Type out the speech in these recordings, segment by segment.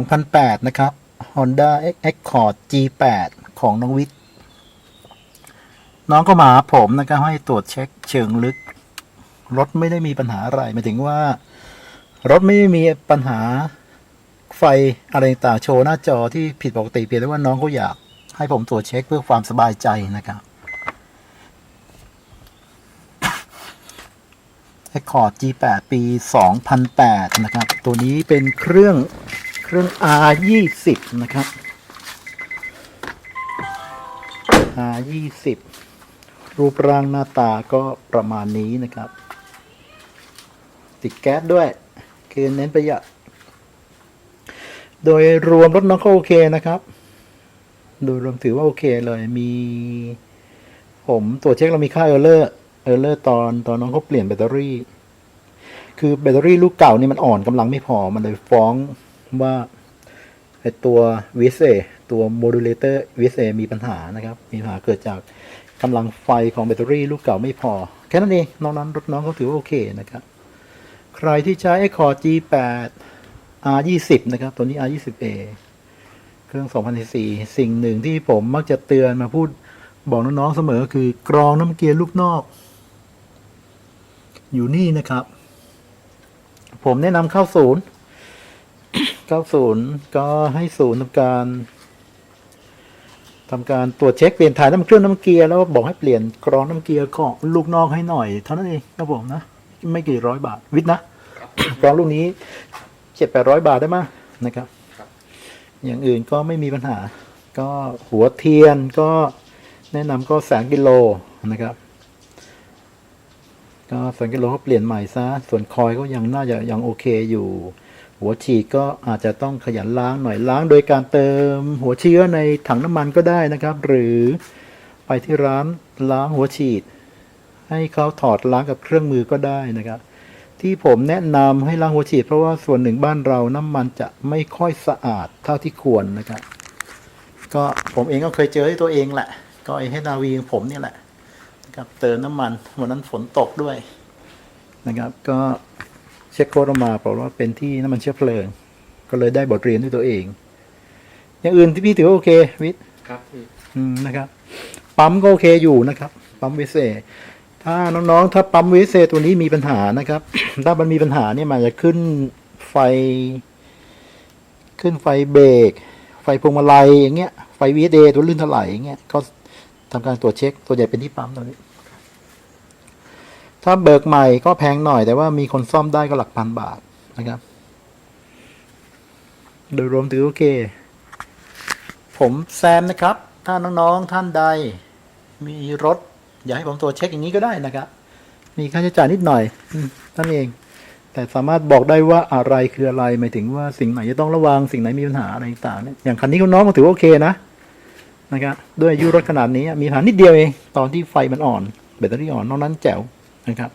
2008 นะครับ Honda Accord G8 ของน้องวิทย์น้องก็มาผมนะครับให้ตรวจเช็คเชิงลึก รถไม่ได้มีปัญหาอะไรหมายถึงว่า รถไม่มีปัญหาไฟอะไรต่างโชว์หน้าจอที่ผิดปกติเพียงแต่ว่าน้องเขาอยากให้ผมตรวจเช็คเพื่อความสบายใจนะครับ Accord G8 ปี 2008 นะครับ ตัวนี้เป็นเครื่อง รื่อง R20 นะครับ R20 รูปร่างหน้าตาก็ประมาณนี้นะครับ ติดแก๊สด้วย คือเน้นประหยัด โดยรวมรถน้องก็โอเคนะครับ โดยรวมถือว่าโอเคเลย มี ผมตรวจเช็คเรามีค่าเออร์เลอร์ เออร์เลอร์ตอนตอนน้องเขาเปลี่ยนแบตเตอรี่ คือแบตเตอรี่ลูกเก่านี่มันอ่อนกำลังไม่พอ มันเลยฟ้อง ว่าไอตัว VSA ตัวโมดูลเลเตอร์ VSA มีปัญหานะครับ มีปัญหาเกิดจากกำลังไฟของแบตเตอรี่ลูกเก่าไม่พอ แค่นั้นเอง นอกนั้นรถน้องเขาถือว่าโอเคนะครับ ใครที่ใช้ Accord G8 R20 นะครับ ตัวนี้ R20A เครื่อง 2004 สิ่งหนึ่งที่ผมมักจะเตือนมาพูดบอกน้องๆเสมอคือกรองน้ำเกียร์ลูกนอก อยู่นี่นะครับ ผมแนะนำเข้าศูนย์ เข้าศูนย์ก็ให้ศูนย์ทำการทำการตรวจเช็คเปลี่ยนถ่ายน้ำเครื่องน้ำเกียร์แล้วบอกให้เปลี่ยนกรองน้ำเกียร์ของลูกนอกให้หน่อย เท่านั้นเองครับผมนะไม่กี่ร้อยบาทวิทย์นะกรองลูกนี้เจ็ดแปดร้อยบาทได้มั้งนะครับ อย่างอื่นก็ไม่มีปัญหา ก็หัวเทียนก็แนะนำก็แสนกิโลนะครับก็แสนกิโลก็เปลี่ยนใหม่ซะส่วนคอยก็ยังน่าจะยังโอเคอยู่ หัวฉีดก็อาจจะต้องขยันล้างหน่อยล้างโดยการเติม หัวเชื้อในถังน้ำมันก็ได้นะครับ หรือไปที่ร้านล้างหัวฉีด ให้เขาถอดล้างกับเครื่องมือก็ได้นะครับ ที่ผมแนะนำให้ล้างหัวฉีด เพราะว่าส่วนหนึ่งบ้านเราน้ำมันจะไม่ค่อยสะอาดเท่าที่ควรนะครับ ก็ผมเองก็เคยเจอที่ตัวเองแหละ ก็ไอ้ให้นาวีของผมเนี่ยแหละนะครับเติมน้ำมันวันนั้นฝนตกด้วยนะครับ ก็ เช็คโค้ดออกมาบอกว่าเป็นที่น้ำมันเชื้อเพลิง ก็เลยได้บทเรียนด้วยตัวเอง อย่างอื่นที่พี่ถือว่าโอเควิทย์ครับพี่อืมนะครับ ปั๊มก็โอเคอยู่นะครับ ปั๊มวิเศษ ถ้าน้องๆ ถ้าปั๊มวิเศษตัวนี้มีปัญหานะครับ ถ้ามันมีปัญหาเนี่ยมันจะขึ้นไฟ ขึ้นไฟเบรกไฟพวงมาลัยอย่างเงี้ยไฟวีเดตัวลื่นถลายอย่างเงี้ยก็ทำการตรวจเช็คตัวใหญ่เป็นที่ปั๊มตัวนี้ ถ้าเบิกใหม่ก็แพงหน่อย แต่ว่ามีคนซ่อมได้ก็หลักพันบาทนะครับ โดยรวมถือโอเค ผมแซมนะครับ ถ้าน้องๆท่านใด มีรถ อยากให้ผมตรวจเช็คอย่างนี้ก็ได้นะครับ มีค่าใช้จ่ายนิดหน่อยนั่นเอง แต่สามารถบอกได้ว่าอะไรคืออะไรหมายถึงว่าสิ่งไหนจะต้องระวังสิ่งไหนมีปัญหาอะไรต่างๆเนี่ยอย่างคันนี้คุณน้องก็ถือว่าโอเคนะนะครับด้วยอายุรถขนาดนี้มีปัญหานิดเดียวเองตอนที่ไฟมันอ่อนแบตเตอรี่อ่อนนอกนั้นแจ๋ว นะครับ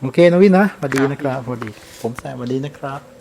โอเคนะวินนะสวัสดีนะครับสวัสดี ผมแซมสวัสดีนะครับ